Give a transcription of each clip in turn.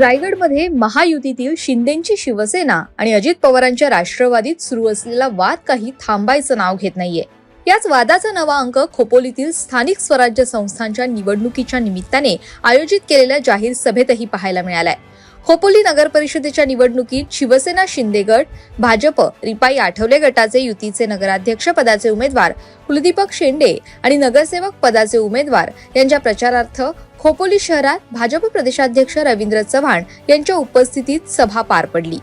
रायगडमध्ये महायुतीतील शिंदेची शिवसेना आणि अजित पवारांच्या राष्ट्रवादीत सुरू असलेला वाद काही थांबायचं नाव घेत नाहीये. याच वादाचा नवा अंक खोपोलीतील स्थानिक स्वराज्य संस्थांच्या निवडणुकीच्या निमित्ताने आयोजित केलेल्या जाहीर सभेतही पाहायला मिळालाय. खोपोली नगर परिषदेच्या निवडणुकीत शिवसेना शिंदे गट भाजप रिपाई आठवले गटाचे युतीचे नगराध्यक्ष पदाचे उमेदवार कुलदीपक शेंडे आणि नगरसेवक पदाचे उमेदवार यांच्या प्रचारार्थ खोपोली शहरात भाजप प्रदेशाध्यक्ष रवींद्र चव्हाण यांच्या उपस्थितीत सभा पार पडली.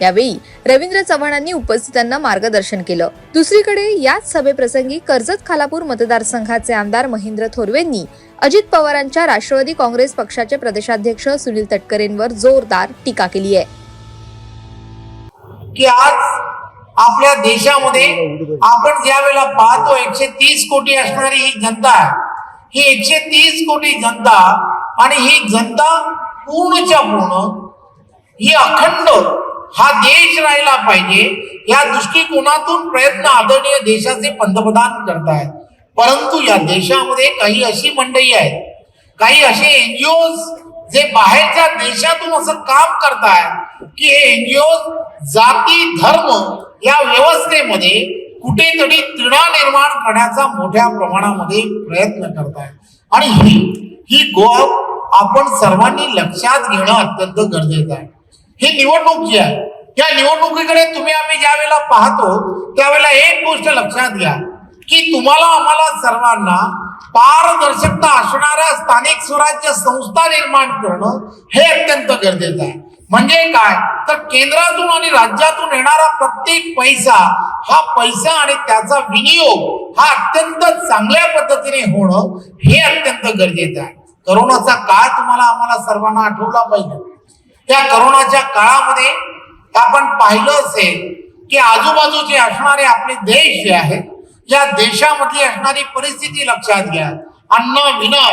यावेळी रवींद्र चव्हाणांनी उपस्थितांना मार्गदर्शन केलं. दुसरीकडे याच सभेप्रसंगी कर्जत खालापूर मतदारसंघाचे आमदार महेंद्र थोरवेंनी अजित पवारांच्या राष्ट्रवादी काँग्रेस पक्षाचे प्रदेशाध्यक्ष सुनील तटकरेंवर जोरदार टीका केली आहे. की आज आपल्या देशामध्ये आपण ज्या वेळेला पाहतो एकशे तीस कोटी असणारी ही जनता आहे. ही एकशे तीस कोटी जनता आणि ही जनता पूर्णच्या पूर्ण ही अखंड हा देश राहिला पाहिजे या दृष्टिकोनातून प्रयत्न आदरणीय देशाचे पंतप्रधान करतायत. परंतु या देशामध्ये काही अशी मंडळी आहेत काही असे एनजीओ जे बाहेरच्या देशातून असं काम करतायत की हे एनजीओ जाती धर्म या व्यवस्थेमध्ये कुठेतरी तिढा निर्माण करण्याचा मोठ्या प्रमाणामध्ये प्रयत्न करतायत आणि ही ही गोब आपण सर्वांनी लक्षात घेणं अत्यंत गरजेचं आहे. ही निवडणूक जी आहे या निवडणुकीकडे तुम्ही आम्ही ज्या वेळेला पाहतो त्यावेळेला एक गोष्ट लक्षात घ्या. की तुम्हाला आम्हाला सर्वांना पारदर्शकता असणाऱ्या स्थानिक स्वराज्य संस्था निर्माण करणं हे अत्यंत गरजेचं आहे. म्हणजे काय? तर केंद्रातून आणि राज्यातून येणारा प्रत्येक पैसा हा पैसा आणि त्याचा विनियोग हा अत्यंत चांगल्या पद्धतीने होणं हे अत्यंत गरजेचं आहे. करोनाचा काळ तुम्हाला आम्हाला सर्वांना आठवला पाहिजे. त्या करोनाच्या काळामध्ये आपण पाहिलं असेल की आजूबाजूचे असणारे आपले देश जे आहेत या देशामधली असणारी परिस्थिती लक्षात घ्या. अन्न विना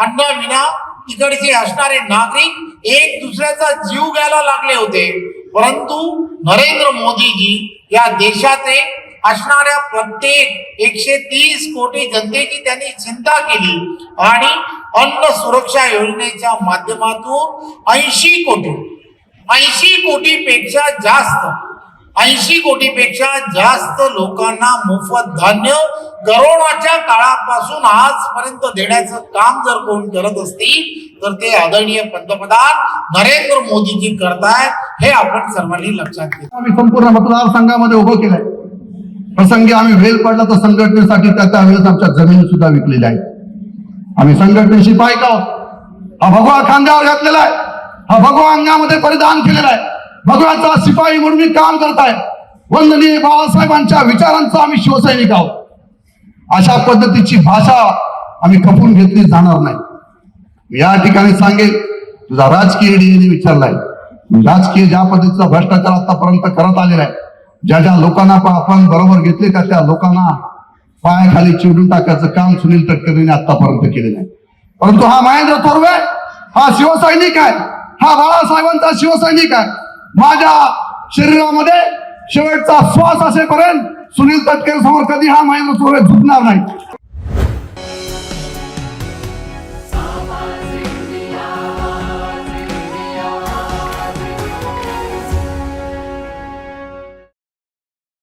अन्न विना तिकडचे असणारे नागरिक एक दुसऱ्याचा जीव घ्यायला लागले होते. परंतु नरेंद्र मोदीजी या देशाचे असणाऱ्या प्रत्येक एकशे तीस कोटी जनतेची त्यांनी चिंता केली. आणि अन्न सुरक्षा योजनेच्या माध्यमातून ऐंशी कोटी ऐंशी कोटी पेक्षा जास्त ऐंशी कोटीपेक्षा जास्त लोकांना मोफत धान्य करोनाच्या काळापासून आजपर्यंत देण्याचं काम जर कोण करत असतील तर ते आदरणीय पंतप्रधान नरेंद्र मोदीजी करतायत हे आपण सर्वांनी लक्षात घेतो आम्ही संपूर्ण मतदारसंघामध्ये उभं केलंय. प्रसंगी आम्ही वेल पडला तर संघटनेसाठी त्या त्यावेळेस आमच्या जमिनी सुद्धा विकलेल्या आहेत. आम्ही संघटनेशी पाहिजे हा भगवा खांद्यावर घातलेला आहे. हा भगवा अंगामध्ये परिधान केलेला आहे. भगवाचा शिपाई म्हणून मी काम करताय. वंदनीय बाळासाहेबांच्या विचारांचा आम्ही शिवसैनिक आहोत. अशा पद्धतीची भाषा आम्ही खपून घेतली जाणार नाही. या ठिकाणी सांगेल तुझा राजकीय डीएने विचारलाय. राजकीय ज्या पद्धतीचा भ्रष्टाचार आतापर्यंत करत आलेला आहे ज्या ज्या लोकांना आपण बरोबर घेतले का त्या लोकांना पायाखाली चिवडून टाकायचं काम सुनील तटकरेने आतापर्यंत केलेलं आहे. परंतु हा महेंद्र थोरवे हा शिवसैनिक आहे. हा बाळासाहेबांचा शिवसैनिक आहे. माझ्या शरीरामध्ये शेवटचा श्वास असेपर्यंत सुनील तटकरे समोर कधी हा महेंद्र थोरवे झुकणार नाही.